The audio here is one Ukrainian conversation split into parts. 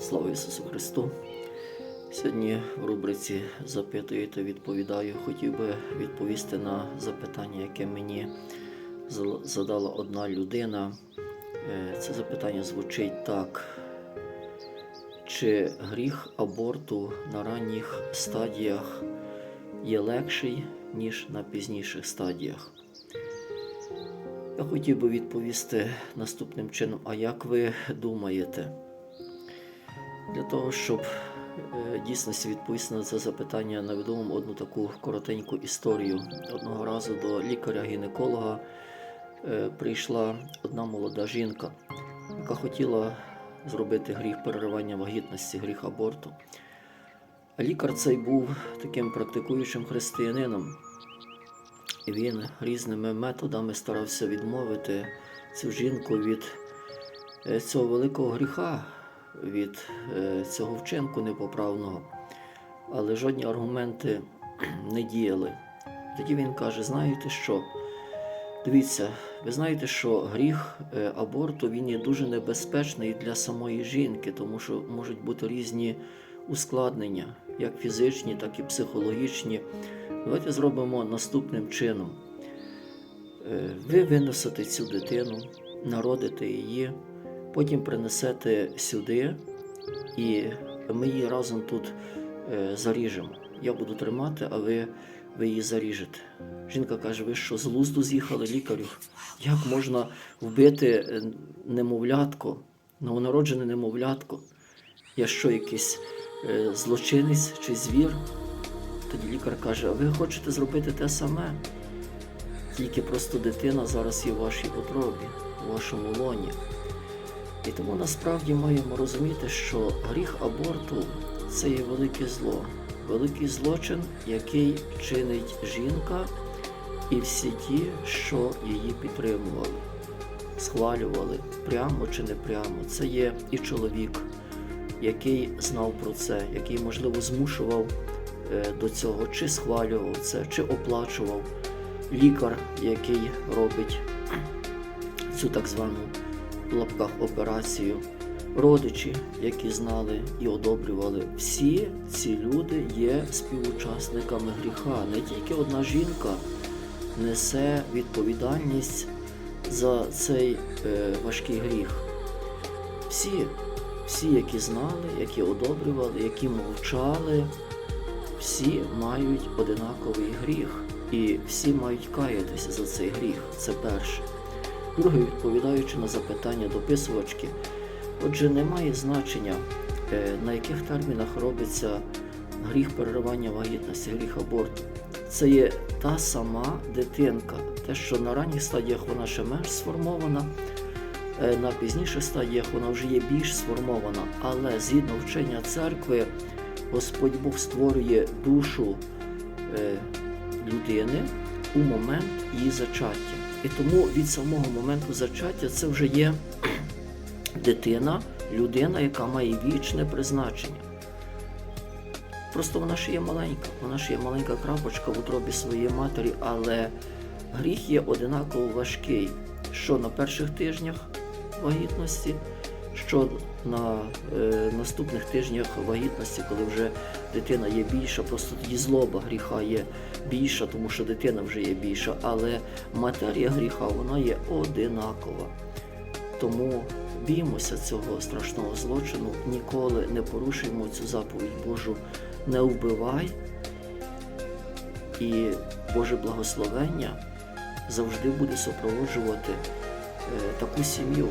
Слава Ісусу Христу! Сьогодні в рубриці Запитуєте, відповідаю. Хотів би відповісти на запитання, яке мені задала одна людина. Е, Це запитання звучить так. Чи гріх аборту на ранніх стадіях є легший, ніж на пізніших стадіях? Я хотів би відповісти наступним чином. А як ви думаєте? Для того, щоб е, дійсності відповісти на це запитання, наведу вам одну таку коротеньку історію. Одного разу до лікаря-гінеколога е, прийшла одна молода жінка, яка хотіла зробити гріх переривання вагітності, гріх аборту. Лікар цей був таким практикуючим християнином. І він різними методами старався відмовити цю жінку від е, цього великого гріха, від е, цього вчинку непоправного. Але жодні аргументи не діяли. Тоді він каже: знаєте що? Дивіться, ви знаєте, що гріх е, аборту він є дуже небезпечний для самої жінки, тому що можуть бути різні ускладнення, як фізичні, так і психологічні. Давайте зробимо наступним чином. Е, Ви винесете цю дитину, народите її, потім принесете сюди, і ми її разом тут е, заріжемо. Я буду тримати, а ви, ви її заріжете. Жінка каже: ви що, з глузду з'їхали лікарю? Як можна вбити е, немовлятко, новонароджене немовлятко? Я що, якийсь е, злочинець чи звір? Тоді лікар каже: а ви хочете зробити те саме? Тільки просто дитина зараз є в вашій утробі, у вашому лоні. І тому насправді маємо розуміти, що гріх аборту це є велике зло, великий злочин, який чинить жінка і всі ті, що її підтримували, схвалювали прямо чи не прямо. Це є і чоловік, який знав про це, який, можливо, змушував е, до цього, чи схвалював це, чи оплачував лікар, який робить цю так звану в лапках операцію, родичі, які знали і одобрювали. Всі ці люди є співучасниками гріха. Не тільки одна жінка несе відповідальність за цей е, важкий гріх. Всі, всі, які знали, які одобрювали, які мовчали, всі мають одинаковий гріх, і всі мають каятися за цей гріх. Це перше. Друге, відповідаючи на запитання дописувачки, отже, немає значення, е, на яких термінах робиться гріх переривання вагітності, гріх аборту. Це є та сама дитинка, те, що на ранніх стадіях вона ще менш сформована, е, на пізніших стадіях вона вже є більш сформована, але згідно вчення церкви, Господь Бог створює душу е, людини у момент її зачаття. І тому від самого моменту зачаття це вже є дитина, людина, яка має вічне призначення. Просто вона ще є маленька, вона ще є маленька крапочка в утробі своєї матері, але гріх є одинаково важкий, що на перших тижнях вагітності, що на е, наступних тижнях вагітності, коли вже дитина є більша, просто тоді злоба гріха є більша, тому що дитина вже є більша, але матерія гріха вона є одинакова. Тому біймося цього страшного злочину, ніколи не порушуємо цю заповідь Божу, не вбивай. І Боже благословення завжди буде супроводжувати е, таку сім'ю,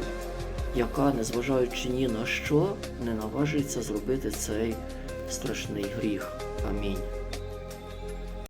яка, незважаючи ні на що, не наважується зробити цей страшний гріх. Амінь.